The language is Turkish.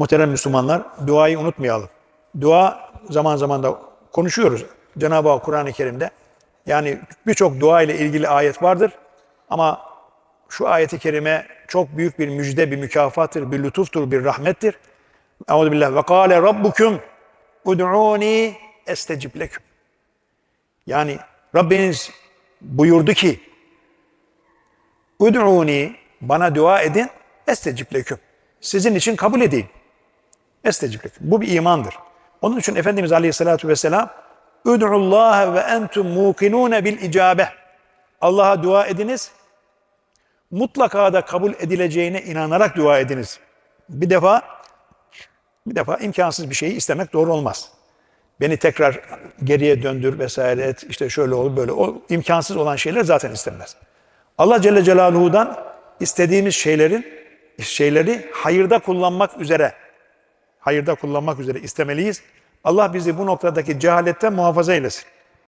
Muhterem Müslümanlar, duayı unutmayalım. Dua zaman zaman da konuşuyoruz. Cenab-ı Hak Kur'an-ı Kerim'de. Yani birçok dua ile ilgili ayet vardır. Ama şu ayeti kerime çok büyük bir müjde, bir mükafattır, bir lütuftur, bir rahmettir. Euzu billah ve kâle rabbukum ud'uni estecib leküm. Yani Rabbiniz buyurdu ki Ud'uni bana dua edin estecib leküm. Sizin için kabul edeyim. Estecib leküm. Bu bir imandır. Onun için Efendimiz Aleyhisselatü Vesselam ve entum muqinune bil icabe. Allah'a dua ediniz. Mutlaka da kabul edileceğine inanarak dua ediniz. Bir defa bir defa imkansız bir şeyi istemek doğru olmaz. Beni tekrar geriye döndür vesaire et. işte şöyle ol böyle. O imkansız olan şeyler zaten istenmez. Allah Celle Celaluhu'dan istediğimiz şeylerin şeyleri hayırda kullanmak üzere hayırda kullanmak üzere istemeliyiz. Allah bizi bu noktadaki cehaletten muhafaza eylesin.